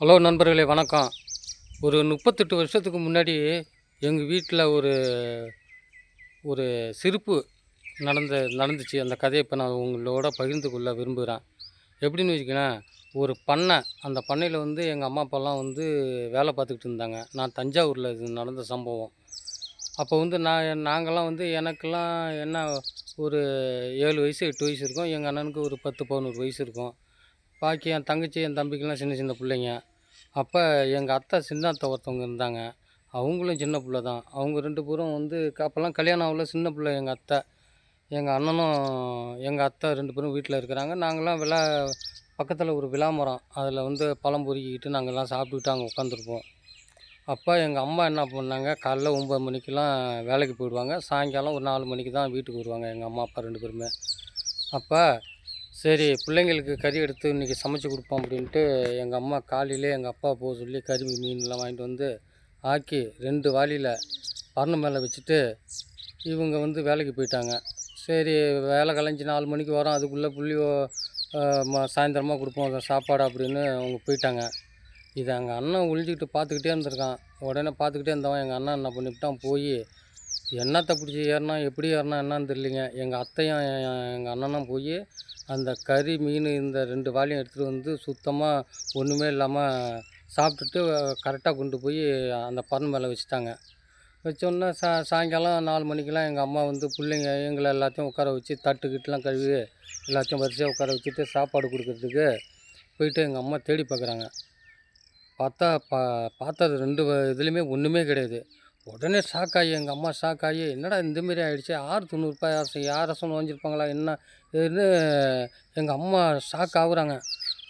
Hello நண்பர்களே வணக்கம். ஒரு முப்பத்தெட்டு வருஷத்துக்கு முன்னாடி எங்கள் வீட்டில் ஒரு ஒரு சிரிப்பு நடந்த நடந்துச்சு. அந்த கதையை இப்போ நான் உங்களோட பகிர்ந்து கொள்ள விரும்புகிறேன் எப்படின்னு வச்சுக்கங்களேன் ஒரு பண்ணை அந்த பண்ணையில் வந்து எங்கள் அம்மா அப்பாலாம் வந்து வேலை பார்த்துக்கிட்டு இருந்தாங்க. நான் தஞ்சாவூரில் இது நடந்த சம்பவம். அப்போ வந்து நான் நாங்கள்லாம் வந்து எனக்கெல்லாம் என்ன ஒரு ஏழு வயசு எட்டு வயசு இருக்கும். எங்கள் அண்ணனுக்கு ஒரு பத்து பதினோரு வயசு இருக்கும். பாக்கி என் தங்கச்சி என் தம்பிக்கெல்லாம் சின்ன சின்ன பிள்ளைங்க. அப்போ எங்கள் அத்தை சின்ன அத்தை ஒருத்தவங்க இருந்தாங்க. அவங்களும் சின்ன பிள்ளை தான். அவங்க ரெண்டு பேரும் வந்து க- அப்போல்லாம் கல்யாணம் ஆகல சின்ன பிள்ளை எங்கள் அத்தை. எங்கள் அண்ணனும் எங்கள் அத்தை ரெண்டு பேரும் வீட்டில் இருக்கிறாங்க. நாங்களாம் விழா பக்கத்தில் ஒரு விழா மரம். அதில் வந்து பழம் பொறுக்கிக்கிட்டு நாங்கள்லாம் சாப்பிட்டுக்கிட்டு அங்கே உட்காந்துருப்போம். அப்போ எங்கள் அம்மா என்ன பண்ணாங்க காலைல ஒம்பது மணிக்கெலாம் வேலைக்கு போயிடுவாங்க. சாயங்காலம் ஒரு நாலு மணிக்கு தான் வீட்டுக்கு வருவாங்க எங்கள் அம்மா அப்பா ரெண்டு பேருமே. அப்போ சரி பிள்ளைங்களுக்கு கறி எடுத்து இன்றைக்கி சமைச்சு கொடுப்போம் அப்படின்ட்டு எங்கள் அம்மா காலையிலே எங்கள் அப்பா போக சொல்லி கறி மீன்லாம் வாங்கிட்டு வந்து ஆக்கி ரெண்டு வாளியில் பரணம் மேலே வச்சுட்டு இவங்க வந்து வேலைக்கு போயிட்டாங்க. சரி வேலை கலைஞ்சி நாலு மணிக்கு வரோம். அதுக்குள்ளே புள்ளி சாயந்தரமாக கொடுப்போம். சாப்பாடு அப்படின்னு அவங்க போயிட்டாங்க. இதை எங்கள் அண்ணன் ஒழிஞ்சிக்கிட்டு பார்த்துக்கிட்டே இருந்திருக்கான். உடனே பார்த்துக்கிட்டே இருந்தவன் எங்கள் அண்ணன் என்ன பண்ணிவிட்டான்? போய் என்னத்தை பிடிச்சி ஏறினா எப்படி ஏறினா என்னன்னு தெரியலிங்க. எங்கள் அத்தையும் எங்கள் அண்ணனும் போய் அந்த கறி மீன் இந்த ரெண்டு வாளியும் எடுத்துகிட்டு வந்து சுத்தமாக ஒன்றுமே இல்லாமல் சாப்பிட்டுட்டு கரெக்டாக கொண்டு போய் அந்த பறன் மேலே வச்சுட்டாங்க. வச்சோன்னே சா சாயங்காலம் நாலு மணிக்கெலாம் எங்கள் அம்மா வந்து பிள்ளைங்க எங்களை எல்லாத்தையும் உட்கார வச்சு தட்டுக்கிட்டலாம் கழுவி எல்லாத்தையும் வரிசையாக உட்கார வச்சுட்டு சாப்பாடு கொடுக்கறதுக்கு போயிட்டு எங்கள் அம்மா தேடி பார்க்குறாங்க. பார்த்தா பா பார்த்தது ரெண்டு வ- இதுலேயுமே ஒன்றுமே கிடையாது. உடனே ஷாக் ஆகி எங்கள் அம்மா ஷாக் ஆகி என்னடா இந்தமாரி ஆகிடுச்சு ஆறு தொண்ணூறுபா யார் யார் ரசம் வாங்கியிருப்பாங்களா? என்ன? இதுன்னு எங்கள் அம்மா ஷாக் ஆகுறாங்க.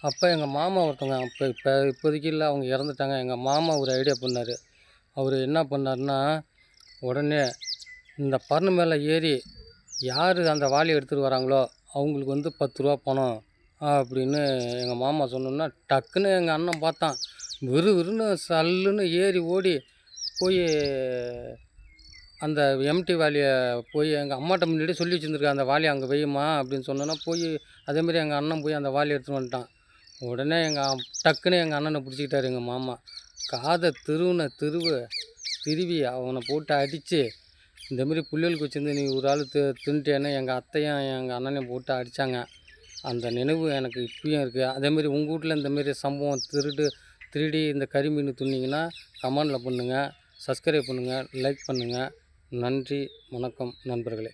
அப்போ எங்கள் மாமா ஒருத்தவங்க அப்போ இப்போ இப்போதைக்கு இல்லை அவங்க இறந்துட்டாங்க. எங்கள் மாமா ஒரு ஐடியா பண்ணார். அவர் என்ன பண்ணாருன்னா உடனே இந்த பர்ணு மேலே ஏறி யார் அந்த வாளியை எடுத்துகிட்டு வராங்களோ அவங்களுக்கு வந்து பத்து ரூபா பணம் அப்படின்னு எங்கள் மாமா சொன்னோன்னா டக்குன்னு எங்கள் அண்ணன் பார்த்தான். விறு விறுன்னு சல்லுன்னு ஏறி ஓடி போய் அந்த எம்டி வாலியை போய் எங்கள் அம்மாட்ட முன்னாடி சொல்லி வச்சுருந்துருக்கேன் அந்த வாலி அங்கே வையுமா அப்படின்னு சொன்னோன்னா போய் அதேமாரி எங்கள் அண்ணன் போய் அந்த வாலி எடுத்துன்னு வந்துட்டான். உடனே எங்கள் டக்குன்னு எங்கள் அண்ணனை பிடிச்சிக்கிட்டாரு எங்கள் மாமா. காதை திருவுன திருவு திருவி அவனை போட்டு அடித்து இந்தமாரி புள்ளைகளுக்கு வச்சிருந்து நீ ஒரு ஆள் தி தின்ட்டேன்னு எங்கள் அத்தையும் எங்கள் அண்ணனையும் போட்டு அடித்தாங்க அந்த நினைவு எனக்கு இப்பயும் இருக்குது அதேமாரி உங்கள் வீட்டில் இந்தமாரி சம்பவம் திருடு திருடி இந்த கறி மீன் துண்ணிங்கன்னா கமெண்டில் பண்ணுங்கள் சப்ஸ்கிரைப் பண்ணுங்கள் லைக் பண்ணுங்கள் நன்றி வணக்கம் நண்பர்களே.